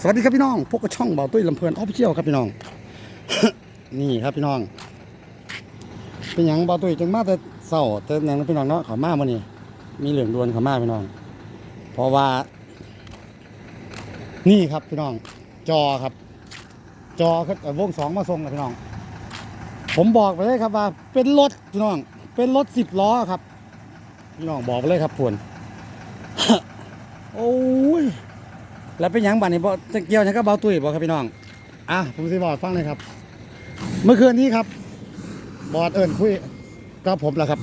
สวัสดีครับพี่น้องพวกกระช่องเบาตุ้ยลำเพลินออฟฟิเชียลครับพี่น้อง นี่ครับพี่น้อง เป็นหยังเบาตุ้ยจังมาแต่เศร้าแต่หยังพี่น้องเนาะขามามื่อนี้ มีเหลืองดวนขามาพี่น้อง เพราะว่า นี่ครับพี่น้อง จอครับ จอครับเอ่วงสองมาส่งครับพี่น้อง ผมบอกไปเลยครับว่า เป็นรถพี่น้อง เป็นรถสิบล้อครับ พี่น้องบอกไปเลยครับพวนโอ้ แล้วเป็นหยังบัดนี้บ่จะเกี่ยวหยังก็เบาตุ้ยบ่ครับพี่น้อง อะผมสิบอกฟังเลยครับ เมื่อคืนนี้ครับ บอดเอิญคุยกับผมแล้วครับ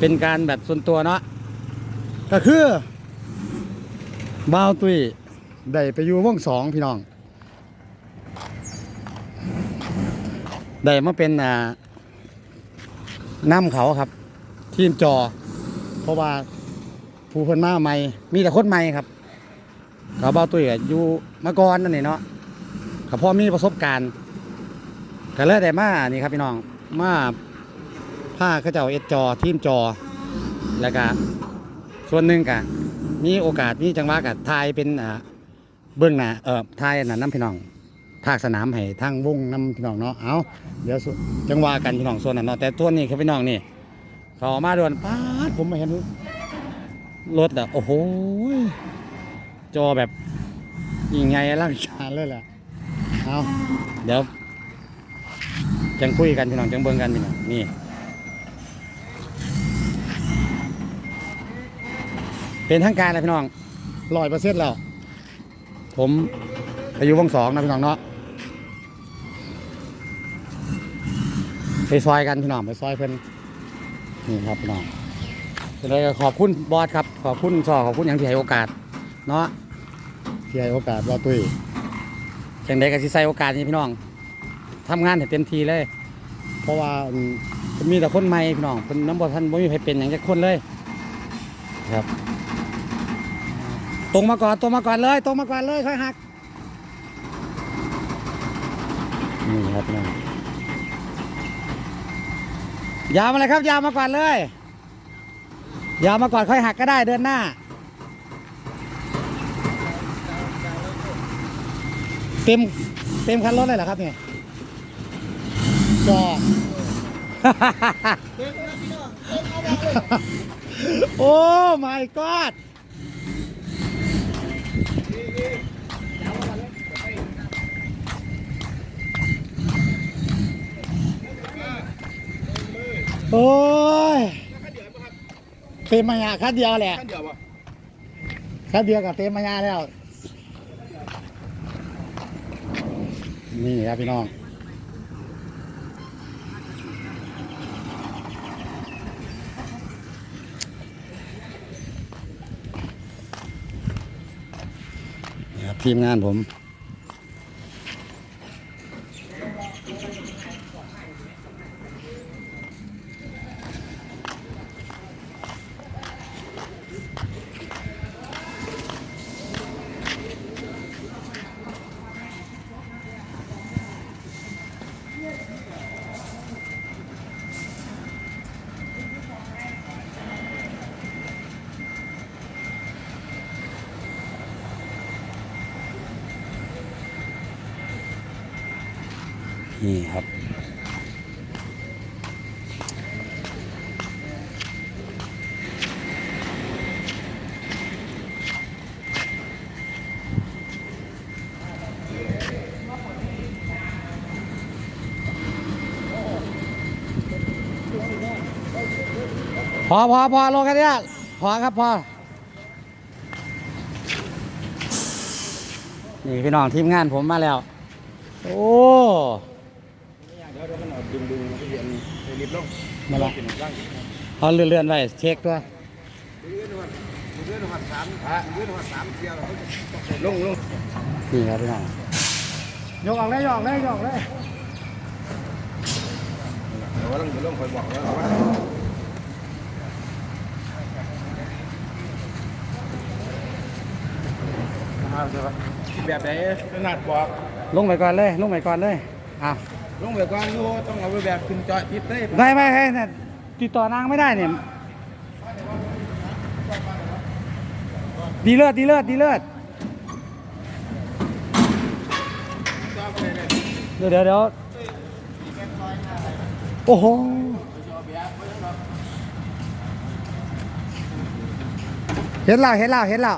เป็นการแบบส่วนตัวเนาะก็คือเบาตุ้ยได้ไปอยู่วงสองพี่น้อง ได้มาเป็นอ่าน้ำเขาครับ ทีมจอ เพราะว่าผู้เพิ่นมาใหม่ มีแต่คนใหม่ครับ เขาเบาตุ้ยก็อยู่มาก่อนนั่นนี่เนาะเขาพอมีประสบการณ์ก็เลยได้มานี่ครับพี่น้องมาผ้าเขาเจ้าเอ็ดจอทีมจอแล้วก็ส่วนหนึ่งก็มีโอกาสมีจังหวะกับทายเป็นอ่าเบื้องหน้าเออทายน่ะน้ำพี่น้องภาคสนามให้ทางวงน้ำพี่น้องเนาะเอาเดี๋ยวจังหวะกันพี่น้องส่วนนั้นเนาะแต่ตัวนี้ครับพี่น้องนี่เขาเอามาด่วนป้าดผมมาเห็นรถอะโอ้โห จอแบบยิ่งใหญ่อลังการเลยแหละเอาเดี๋ยว จังคุยกันพี่น้องจังเบิ่งกันพี่น้องนี่เป็นทางการแล้วพี่น้องร้อยเปอร์เซ็นต์แล้ว ผมอายุวงสองนะพี่น้องเนาะไปซอยกันพี่น้องไปซอยเพิ่นนี่ครับพี่น้องเป็นไรก็ขอบคุณบอสครับ ขอบคุณซอขอบคุณอย่างที่ให้โอกาส เนาะ ที่ให้โอกาสว่าตุ้ยจังใดก็สิใส่โอกาสนี้พี่น้องทำงานให้เต็มที่เลย เพราะว่ามเพิ่นมีแต่คนใหม่พี่น้องเพิ่นน้ำบ่ทันบ่มีใครเป็นอย่างจักคนเลย ครับ ตรงมาก่อนตรงมาก่อนเลย ตรงมาก่อนเลยค่อยหักนี่ครับพี่น้องยาวมาเลยครับ ยาวมาก่อนเลย ยาวมาก่อนค่อยหักก็ได้เดินหน้า เต็มเต็มคันรถเลยเหรอครับเนี่ยจอโอ้ my god โอ้ยเต็มมายาคันเดียวแหละขั้นเดียวป่ะคันเดียวกับเต็มมายาแล้ว นี่ครับพี่น้องทีมงานผม นี่ครับ พอพอพอลงกันเนี่ยพอครับพอนี่พี่น้องทีมงานผมมาแล้ว โอ้ เดี๋ยวเดี๋ยวมันเอาดึงดึงไปเรียนไปรีบลงมาละเป็นร่างเอาเลื่อนๆไว้เช็คตัวเลื่อนหัดเลื่อนหัดสามเลื่อนหัดสามเที่ยวแล้วลงลงนี่ครับพี่น้องยกออกเลยยกออกเลยยกออกเลยเดี๋ยวว่าลงเดี๋ยวลงคอยบอกแล้วว่าแบบไหนขนาดบอกลงไปก่อนเลยลงไปก่อนเลยอ้าว ลงไปกว้างดูต้องเอาไปแบบขึ้นจอยติดเลยไม่ไม่ไม่แต่ติดต่อนางไม่ได้เนี่ย ดีเลิศดีเลิศดีเลิศอดไเดี๋ยวเดี๋ยวโอ้โหเห็นแล้วเห็นแล้วเห็นแล้ว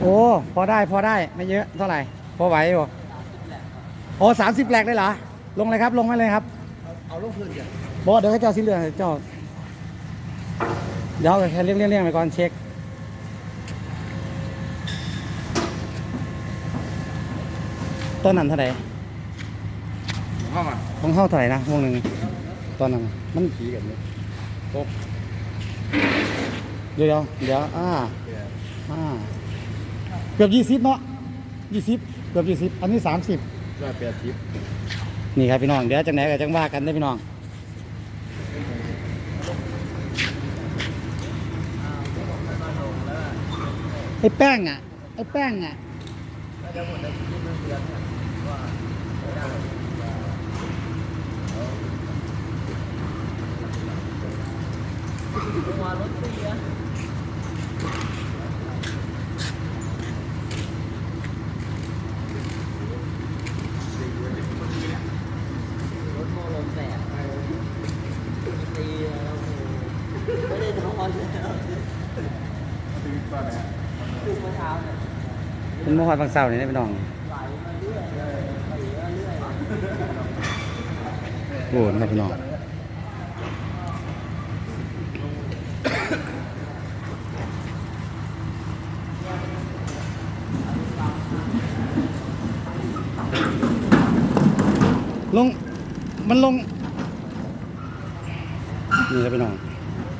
โอ้ พอได้พอได้ไม่เยอะเท่าไหร่ พอไหวอยู่โอ้สามสิบแหลกเลยเหรอ ลงเลยครับลงมาเลยครับ เอาลูกพื้นกันบอกเดี๋ยวให้เจ้าสิ้นเดือนให้เจ้าเดี๋ยวแค่เลี้ยงเลี้ยงเลี้ยงไปก่อนเช็คต้นนั้นเท่าไหร่เข้ามาต้องเข้าเท่าไหร่นะวงหนึ่งตอนนั้นมันขี่กันเลยเดี๋ยวเดี๋ยวเดี๋ยวอ่าอ่า เกือบยี่สิบเนาะยี่สิบเกือบยี่สิบอันนี้สามสิบร้อยแปดสิบนี่ครับพี่น้อง เดี๋ยวจังไหนก็จังว่ากันได้อพี่น้อง ไอ้แป้งอะ ไอ้แป้งอะรถโมลมแตกตีแล้วไม่ ได้นอนเลยจุกเมื่อเช้าเนี่ยเป็นเมื่อวานบางเสาร์นี่นะพี่น้องเรื่อยไหลมาเรื่อยโอ้นะครับพี่น้องลง มันลง นี่ครับพี่น้อง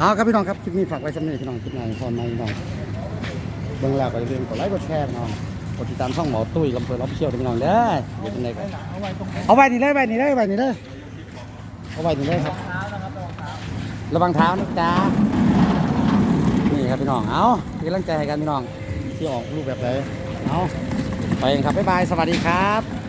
เอาครับพี่น้องครับคลิปนี้ฝากไว้สำหรับพี่น้องคลิปหน้าพอมาพี่น้องเบื้องแรกก็อย่าลืมกดไลค์กดแชร์พี่น้องกดติดตามช่องหมอตุ้ยลำเพลินรับเชี่ยวพี่น้องเด้อเดี๋ยวเป็นไงกันเอาไว้นี่เลยไว้นี่เลยไว้นี่เลยเอาไว้นี่เลยครับๆเท้านะครับรองเท้าระวังเท้านะจ๊ะนี่ครับพี่น้องเอาเป็นกำลังใจให้กันพี่น้องที่ออกรูปแบบไหนเอาไปกันครับบ๊ายบายสวัสดีครับ